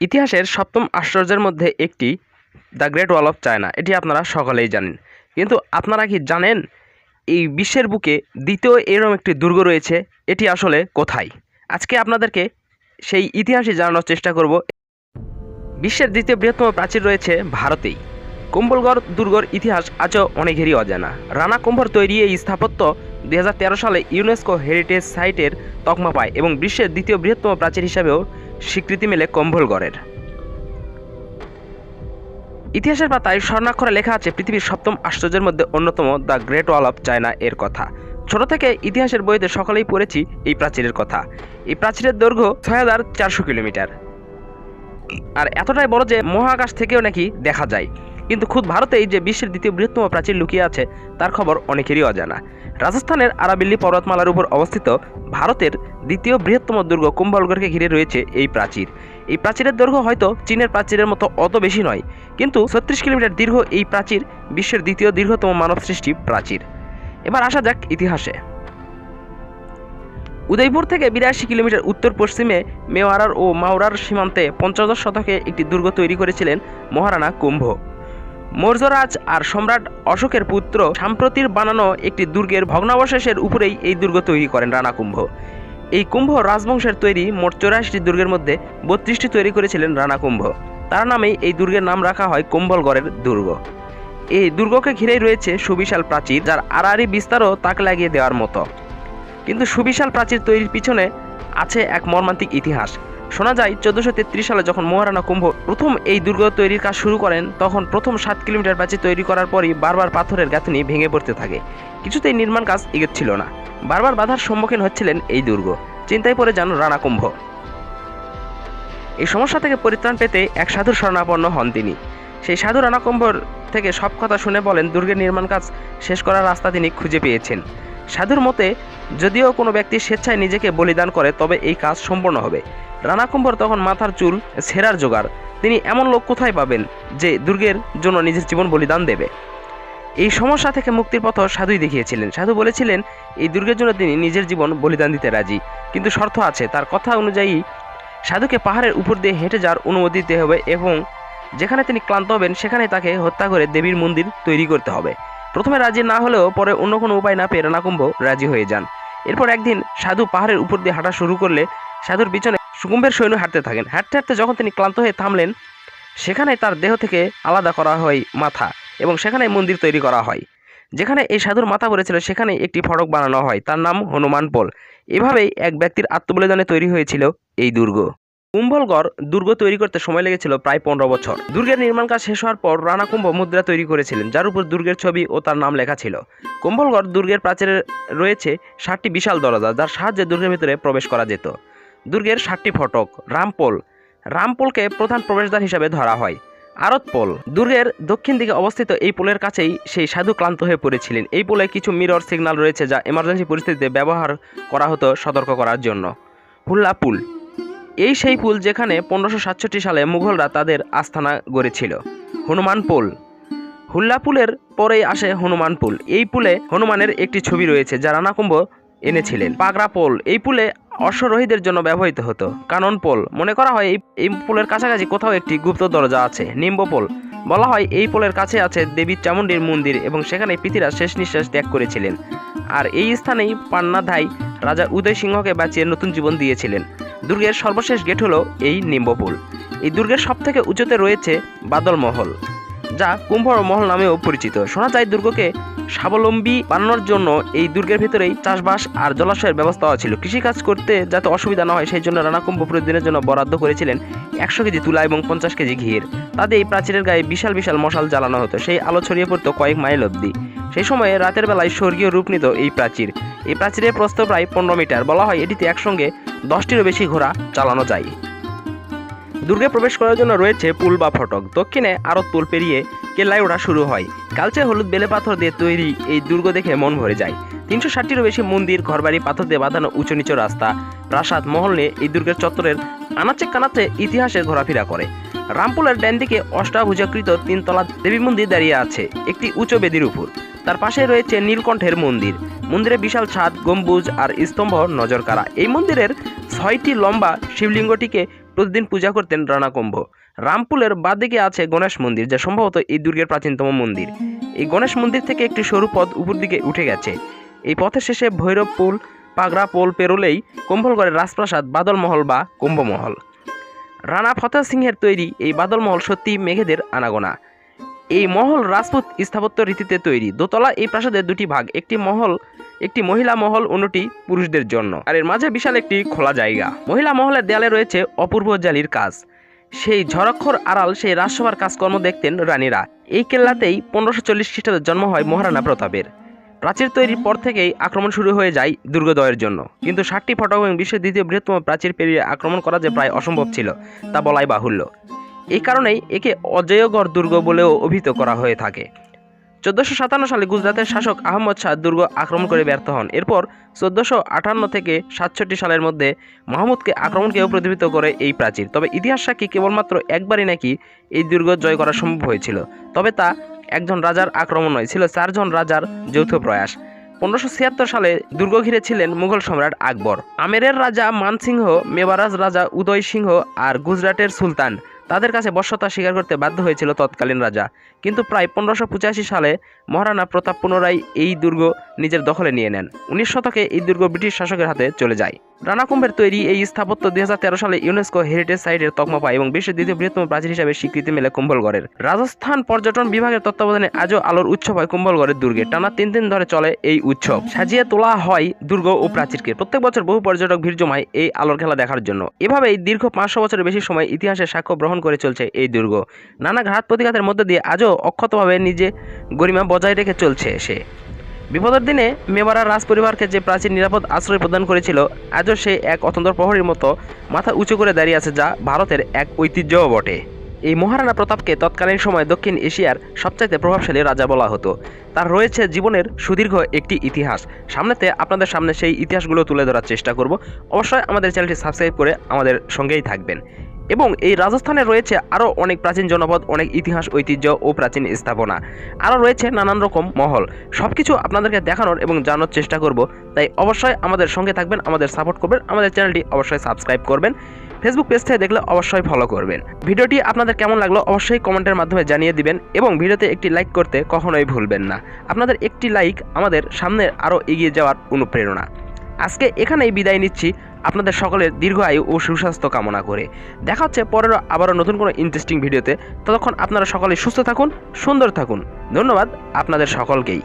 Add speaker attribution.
Speaker 1: ইতিহাসের সপ্তম আশ্চর্যের মধ্যে একটি, the Great Wall of China এটি আপনারা সকলেই জানেন। কিন্তু আপনারা কি জানেন এই বিশ্বের বুকে দ্বিতীয় এরম একটি দুর্গ রয়েছে? এটি আসলে কোথায়? আজকে আপনাদেরকে সেই ইতিহাসই জানানোর চেষ্টা করব। বিশ্বের দ্বিতীয় বৃহত্তম প্রাচীর রয়েছে ভারতেই। কুম্বলগড় দুর্গর ইতিহাস আজও অনেকেরই অজানা। রানা কুম্ভর তৈরি এই স্থাপত্য দু হাজার তেরো সালে ইউনেস্কো হেরিটেজ সাইটের তকমা পায় এবং বিশ্বের দ্বিতীয় বৃহত্তম প্রাচীর হিসাবেও স্বীকৃতি মেলে কম্বলগড়ের ইতিহাসের পাতায় স্বর্ণাক্ষরে লেখা আছে, পৃথিবীর সপ্তম আশ্চর্যের মধ্যে অন্যতম the Great Wall of China এর কথা। ছোট থেকে ইতিহাসের বইতে সকলেই পড়েছি এই প্রাচীরের কথা। এই প্রাচীরের দৈর্ঘ্য ছয় হাজার চারশো কিলোমিটার। আর এতটাই বড় যে মহাকাশ থেকেও নাকি দেখা যায়। কিন্তু খুদ ভারতেই যে বিশ্বের দ্বিতীয় বৃহত্তম প্রাচীর লুকিয়ে আছে, তার খবর অনেকেরই অজানা। রাজস্থানের আরাবিল্লি পর্বতমালার উপর অবস্থিত ভারতের দ্বিতীয় বৃহত্তম দুর্গ কুম্ভলগড়কে ঘিরে রয়েছে এই প্রাচীর। এই প্রাচীরের দৈর্ঘ্য হয়তো চীনের প্রাচীরের মতো অত বেশি নয়, কিন্তু ছত্রিশ কিলোমিটার দীর্ঘ এই প্রাচীর বিশ্বের দ্বিতীয় দীর্ঘতম মানব সৃষ্টি প্রাচীর। এবার আসা যাক ইতিহাসে। উদয়পুর থেকে বিরাশি কিলোমিটার উত্তর পশ্চিমে মেওয়ারার ও মাওরার সীমান্তে পঞ্চদশ শতকে একটি দুর্গ তৈরি করেছিলেন মহারানা কুম্ভ। মৌর্যরাজ আর সম্রাট অশোকের পুত্র সাম্প্রতির বানানো একটি দুর্গের ভগ্নাবশেষের উপরেই এই দুর্গ তৈরি করেন রানা কুম্ভ। এই কুম্ভ রাজবংশের তৈরি মোট চৌরাশিটি দুর্গের মধ্যে বত্রিশটি তৈরি করেছিলেন রানা কুম্ভ। তার নামেই এই দুর্গের নাম রাখা হয় কুম্ভলগড়ের দুর্গ। এই দুর্গকে ঘিরেই রয়েছে সুবিশাল প্রাচীর, যার আড়াআড়ি বিস্তারও তাক লাগিয়ে দেওয়ার মতো। কিন্তু সুবিশাল প্রাচীর তৈরির পিছনে আছে এক মর্মান্তিক ইতিহাস। শোনা যায়, চোদ্দোশো তেত্রিশ সালে যখন মহারানা কুম্ভ প্রথম এই দুর্গ তৈরির কাজ শুরু করেন, তখন প্রথম সাত কিলোমিটার প্রাচীর তৈরি করার পরই বারবার পাথরের গাঁথনি ভেঙে পড়তে থাকে। কিছুতেই নির্মাণ কাজ এগোচ্ছিল না। বারবার বাধার সম্মুখীন হচ্ছিলেন এই দুর্গ। চিন্তায় পড়ে যান রানা কুম্ভ। এই সমস্যা থেকে পরিত্রাণ পেতে এক সাধুর শরণাপন্ন হন তিনি। সেই সাধু রানা কুম্ভর থেকে সব কথা শুনে বলেন, দুর্গের নির্মাণ কাজ শেষ করার রাস্তা তিনি খুঁজে পেয়েছেন। সাধুর মতে, যদিও কোনো ব্যক্তি স্বেচ্ছায় নিজেকে বলিদান করে, তবে এই কাজ সম্পূর্ণ হবে। রানা কুম্ভর তখন মাথার চুল ছেঁড়ার জোগাড়। তিনি এমন লোক কোথায় পাবেন যে দুর্গের জন্য নিজের জীবন বলিদান দেবে? এই সমস্যা থেকে মুক্তির পথ সাধুই দেখিয়েছিলেন। সাধু বলেছিলেন, এই দুর্গের জন্য তিনি নিজের জীবন বলিদান দিতে রাজি। কিন্তু শর্ত আছে, তার কথা অনুযায়ী সাধুকে পাহাড়ের উপর দিয়ে হেঁটে যাওয়ার অনুমতি দিতে হবে এবং যেখানে তিনি ক্লান্ত হবেন সেখানে তাকে হত্যা করে দেবীর মন্দির তৈরি করতে হবে। প্রথমে রাজি না হলেও পরে অন্য কোনো উপায় না পেয়ে রানাকুম্ভ রাজি হয়ে যান। এরপর একদিন সাধু পাহাড়ের উপর দিয়ে হাঁটা শুরু করলে সাধুর পিছনে সুকুম্বের সৈন্য হাঁটতে থাকেন। হাঁটতে হাঁটতে যখন তিনি ক্লান্ত হয়ে থামলেন, সেখানে তার দেহ থেকে আলাদা করা হয় মাথা এবং সেখানে মন্দির তৈরি করা হয়। যেখানে এই সাধুর মাথা পড়েছিল সেখানে একটি ফটক বানানো হয়। তার নাম হনুমান পোল। এভাবেই এক ব্যক্তির আত্মবলিদানে তৈরি হয়েছিল এই দুর্গ। কুম্ভলগড় দুর্গ তৈরি করতে সময় লেগেছিল প্রায় পনেরো বছর। দুর্গের নির্মাণ কাজ শেষ হওয়ার পর রানা কুম্ভ মুদ্রা তৈরি করেছিলেন, যার উপর দুর্গের ছবি ও তার নাম লেখা ছিল। কুম্ভলগড় দুর্গের প্রাচীরে রয়েছে ষাটটি বিশাল দরজা, যার সাহায্যে দুর্গের ভিতরে প্রবেশ করা যেত। দুর্গের ষাটটি ফটক, রামপোল। রামপোলকে প্রধান প্রবেশদ্বার হিসাবে ধরা হয়। আরত পোল, দুর্গের দক্ষিণ দিকে অবস্থিত এই পোলের কাছেই সেই সাধু ক্লান্ত হয়ে পড়েছিলেন। এই পোলে কিছু মিরর সিগন্যাল রয়েছে যা এমার্জেন্সি পরিস্থিতিতে ব্যবহার করা হতো সতর্ক করার জন্য। হুল্লা পুল এই সেই পুল যেখানে পনেরোশো সাতষট্টি সালে মুঘলরা তাদের আস্থানা গড়েছিল। হনুমান পুল হুল্লা পুলের পরেই আসে হনুমান পুল এই পুলে হনুমানের একটি ছবি রয়েছে যা রানাকুম্ভ এনেছিলেন। পাগড়া পোল। এই পুলে অশ্বরোহীদের জন্য ব্যবহৃত হতো। কানন পোল। মনে করা হয় এই পুলের কাছাকাছি কোথাও একটি গুপ্ত দরজা আছে, নিম্ব পোল। বলা হয় এই পোলের কাছে আছে দেবী চামুণ্ডীর মন্দির এবং সেখানে পৃথিবীরা শেষ নিঃশ্বাস ত্যাগ করেছিলেন। আর এই স্থানেই পান্না পান্নাধাই রাজা উদয় সিংহকে বাঁচিয়ে নতুন জীবন দিয়েছিলেন। দুর্গের সর্বশেষ গেট হলো এই নিম্বপুল এই দুর্গের সবথেকে উঁচুতে রয়েছে বাদল মহল, যা কুম্ভ মহল নামেও পরিচিত। শোনা যায় দুর্গকে স্বাবলম্বী বানানোর জন্য এই দুর্গের ভিতরেই চাষবাস আর জলাশয়ের ব্যবস্থাও ছিল। কৃষিকাজ করতে যাতে অসুবিধা না হয়, সেই জন্য রানা কুম্ভ প্রতিদিনের জন্য বরাদ্দ করেছিলেন একশো কেজি তুলা এবং পঞ্চাশ কেজি ঘির তাতে এই প্রাচীরের গায়ে বিশাল বিশাল মশাল জ্বালানো হতো। সেই আলো ছড়িয়ে পড়তো কয়েক মাইল অবধি। সেই সময়ে রাতের বেলায় স্বর্গীয় রূপ নিত এই প্রাচীর। এই প্রাচীরের প্রস্থ প্রায় পনেরো মিটার। বলা হয় এটিতে একসঙ্গে দশটিরও বেশি ঘোড়া চালানো যায়। দুর্গে প্রবেশ করার জন্য রয়েছে পুল বা ফটক। দক্ষিণে আরত পুল পেরিয়ে কেল্লায় ওঠা শুরু হয়। কালচে হলুদ বেলে পাথর দিয়ে তৈরি এই দুর্গ দেখে মন ভরে যায়। তিনশো ষাটটিরও বেশি মন্দির, ঘরবাড়ি, পাথর দিয়ে বাঁধানো উঁচু নিচু রাস্তা, প্রাসাদ, মহল নিয়ে এই দুর্গের চত্বরের আনাচে কানাচে ইতিহাসের ঘোরাফেরা করে। রামপুলের ডান দিকে অষ্টাভুজাকৃত তিনতলা দেবী মন্দির দাঁড়িয়ে আছে। একটি উঁচু বেদির উপর। তার পাশে রয়েছে নীলকণ্ঠের মন্দির। মন্দিরে বিশাল ছাদ, গম্বুজ আর স্তম্ভ নজর কাড়া এই মন্দিরের ছয়টি লম্বা শিবলিঙ্গটিকে প্রতিদিন পূজা করতেন রানা কুম্ভ। রামপুলের বাদিকে আছে গণেশ মন্দির, যা সম্ভবত এই দুর্গের প্রাচীনতম মন্দির। এই গণেশ মন্দির থেকে একটি সরু পথ উপর দিকে উঠে গেছে। এই পথের শেষে ভৈরব পুল, পাগড়া পোল পেরোলেই কুম্ভলগড়ের রাজপ্রাসাদ, বাদলমহল বা কুম্ভমহল। রানা ফতেহ সিংহের তৈরি এই বাদলমহল সত্যি মেঘেদের আনাগোনা। এই মহল রাজপুত স্থাপত্য রীতিতে তৈরি। দোতলা এই প্রাসাদের দুটি ভাগ, একটি মহল, একটি মহিলা মহল, অন্যটি পুরুষদের জন্য। আর এর মাঝে বিশাল একটি খোলা জায়গা। মহিলা মহলের দেয়ালে রয়েছে অপূর্ব জালির কাজ। সেই ঝড়ক্ষর আড়াল, সেই রাজসভার কাজকর্ম দেখতেন রানীরা। এই কেল্লাতেই পনেরোশো চল্লিশ খ্রিস্টাব্দে জন্ম হয় মহারানা প্রতাপের। প্রাচীর তৈরির পর থেকেই আক্রমণ শুরু হয়ে যায় দুর্গদয়ের জন্য। কিন্তু ষাটটি ফটক এবং বিশ্বের দ্বিতীয় বৃহত্তম প্রাচীর পেরিয়ে আক্রমণ করা যে প্রায় অসম্ভব ছিল, তা বলাই বাহুল্য। এই কারণেই একে অজয়গড় দুর্গ বলেও অভিহিত করা হয়ে থাকে। চোদ্দোশো সাতান্ন সালে গুজরাতের শাসক আহমদ শাহ দুর্গ আক্রমণ করে ব্যর্থ হন। এরপর চোদ্দোশো আটান্ন থেকে সাতষট্টি সালের মধ্যে মাহমুদকে আক্রমণকেও প্রতিবিত করে এই প্রাচীর। তবে ইতিহাস সাক্ষী কেবলমাত্র একবারই নাকি এই দুর্গ জয় করা সম্ভব হয়েছিল। তবে তা একজন রাজার আক্রমণ নয়, ছিল চারজন রাজার যৌথ প্রয়াস। পনেরোশো ছিয়াত্তর সালে দুর্গ ঘিরে ছিলেন মুঘল সম্রাট আকবর। আমেরের রাজা মানসিংহ, মেবারাজ রাজা উদয় সিংহ আর গুজরাটের সুলতান তাদের কাছে বর্ষতা স্বীকার করতে বাধ্য হয়েছিল তৎকালীন রাজা। কিন্তু প্রায় পনেরোশো পঁচাশি সালে মহারানা প্রতাপ পুনরায় এই দুর্গ নিজের দখলে নিয়ে নেন। উনিশ শতকে এই দুর্গ ব্রিটিশ শাসকের হাতে চলে যায়। রানাকুম্ভের তৈরি এই স্থাপত্য দুই হাজার তেরো সালে ইউনেস্কো হেরিটেজ সাইটের তকমা পায় এবং বিশ্বের দ্বিতীয় বৃহত্তম প্রাচীর হিসাবে স্বীকৃতি মেলে কুম্ভলগড়ের। রাজস্থান পর্যটন বিভাগের তত্ত্বাবধানে আজও আলোর উৎসব হয় কুম্ভলগড়ের দুর্গে। টানা তিন দিন ধরে চলে এই উৎসব। সাজিয়ে তোলা হয় দুর্গ ও প্রাচীরকে। প্রত্যেক বছর বহু পর্যটক ভিড় জমায় এই আলোর খেলা দেখার জন্য। এভাবেই দীর্ঘ পাঁচশো বছরের বেশি সময় ইতিহাসের সাক্ষ্য গ্রহণ করে চলছে এই দুর্গ। নানা ঘাত প্রতিঘাতের মধ্যে দিয়ে আজও অক্ষতভাবে নিজে গরিমা বজায় রেখে চলছে সে। বিপদের দিনে মেবারার রাজ পরিবারকে যে প্রাচীন নিরাপদ আশ্রয় প্রদান করেছিল, আজও সে এক অতন্ত্র প্রহরীর মতো মাথা উঁচু করে দাঁড়িয়ে আছে যা ভারতের এক ঐতিহ্যও বটে। এই মহারানা প্রতাপকে তৎকালীন সময় দক্ষিণ এশিয়ার সবচাইতে প্রভাবশালী রাজা বলা হতো। তার রয়েছে জীবনের সুদীর্ঘ একটি ইতিহাস। সামনেতে আপনাদের সামনে সেই ইতিহাসগুলো তুলে ধরার চেষ্টা করব। অবশ্যই আমাদের চ্যানেলটি সাবস্ক্রাইব করে আমাদের সঙ্গেই থাকবেন। এবং এই রাজস্থানে রয়েছে আরও অনেক প্রাচীন জনপদ, অনেক ইতিহাস, ঐতিহ্য ও প্রাচীন স্থাপনা। আরও রয়েছে নানান রকম মহল। সব কিছু আপনাদেরকে দেখানোর এবং জানার চেষ্টা করব। তাই অবশ্যই আমাদের সঙ্গে থাকবেন, আমাদের সাপোর্ট করবেন, আমাদের চ্যানেলটি অবশ্যই সাবস্ক্রাইব করবেন, ফেসবুক পেজ থেকে দেখলে অবশ্যই ফলো করবেন। ভিডিওটি আপনাদের কেমন লাগল অবশ্যই কমেন্টের মাধ্যমে জানিয়ে দিবেন এবং ভিডিওতে একটি লাইক করতে কখনোই ভুলবেন না। আপনাদের একটি লাইক আমাদের সামনে আরও এগিয়ে যাওয়ার অনুপ্রেরণা। আজকে এখানেই বিদায় নিচ্ছি। আপনাদের সকলের দীর্ঘ আয়ু ও সুস্বাস্থ্য কামনা করে। দেখা হচ্ছে পরের আবারও নতুন কোনো ইন্টারেস্টিং ভিডিওতে ততক্ষণ আপনারা সকলে সুস্থ থাকুন, সুন্দর থাকুন। ধন্যবাদ আপনাদের সকলকেই।